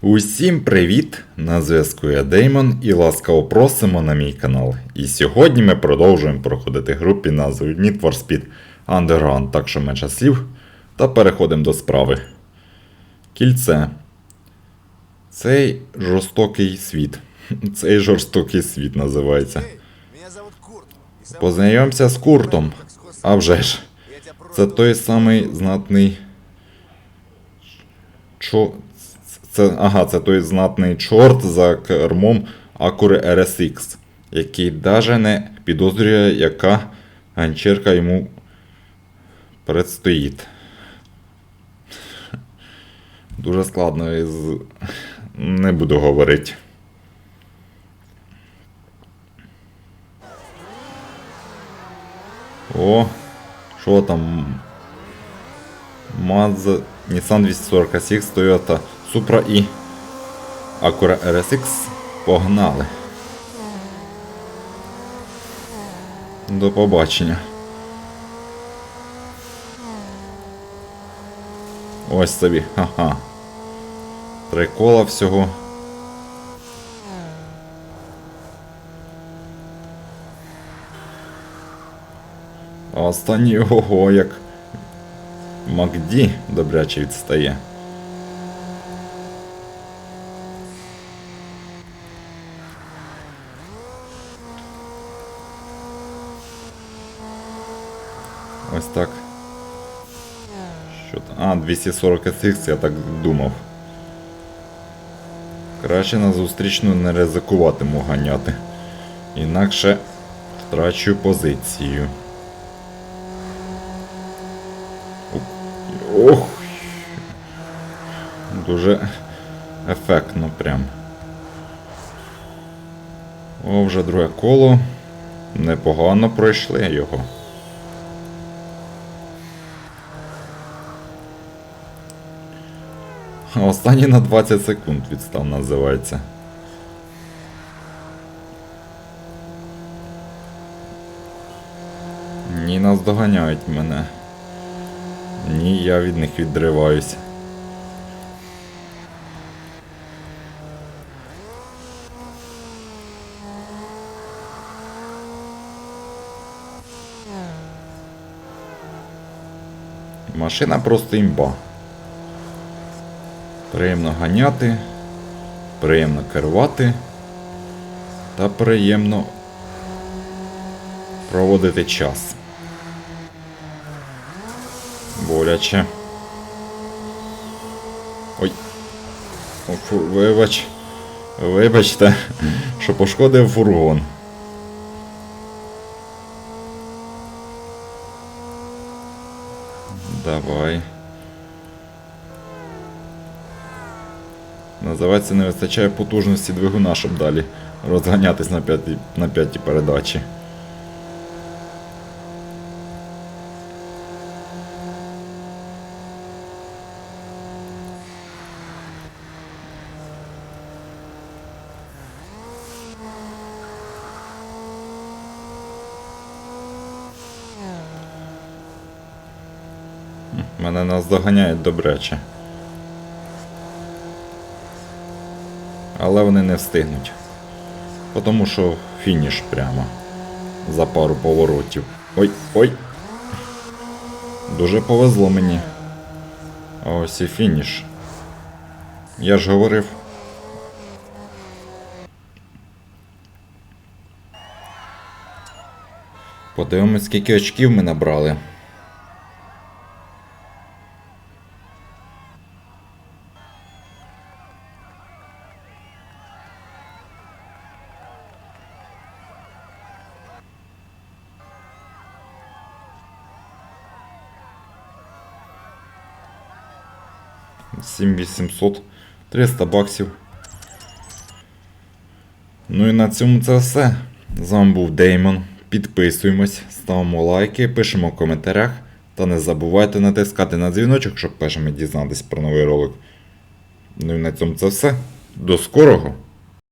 Усім привіт! На зв'язку я Деймон і ласкаво просимо на мій канал. І сьогодні ми продовжуємо проходити гру під назвою Need for Speed Underground, так що менше слів. Та переходимо до справи. Кільце. Цей жорстокий світ. Цей жорстокий світ називається. Познайомся з Куртом. А вже ж. Це той самий знатний. Чо... Це, ага, це той знатний чорт за кермом Acura RSX, який даже не підозрює, яка ганчірка йому предстоїть. Дуже складно із. Не буду говорити. О, що там? Mazda, Nissan 240 SX, Toyota Supra і Acura RSX. Погнали. До побачення. Ось собі, ха-ха. Три кола всього. А останній ого, як Макді добряче відстає. Ось так. Що там? А, 240 SX, я так думав. Краще на зустрічну не ризикуватиму ганяти. Інакше втрачу позицію. Ох. Дуже ефектно прям. О, вже друге коло. Непогано пройшли його. Останній на 20 секунд відстав називається. Ні, нас доганяють мене. Ні, я від них відриваюсь. Машина просто імба. Приємно ганяти, приємно керувати та приємно проводити час. Боляче. Ой. Фу, вибач. Вибачте, що пошкодив фургон. Давай. Називається не вистачає потужності двигуна, щоб далі розганятись на п'ятій на передачі. Мене нас наздоганяють добряче. Але вони не встигнуть. Тому що фініш прямо. За пару поворотів. Ой, ой. Дуже повезло мені. Ось і фініш. Я ж говорив. Подивимось, скільки очків ми набрали. Сім 800, 300 баксів. Ну і на цьому це все. З вами був Деймон. Підписуємось, ставимо лайки, пишемо в коментарях. Та не забувайте натискати на дзвіночок, щоб першими дізнатися про новий ролик. Ну і на цьому це все. До скорого!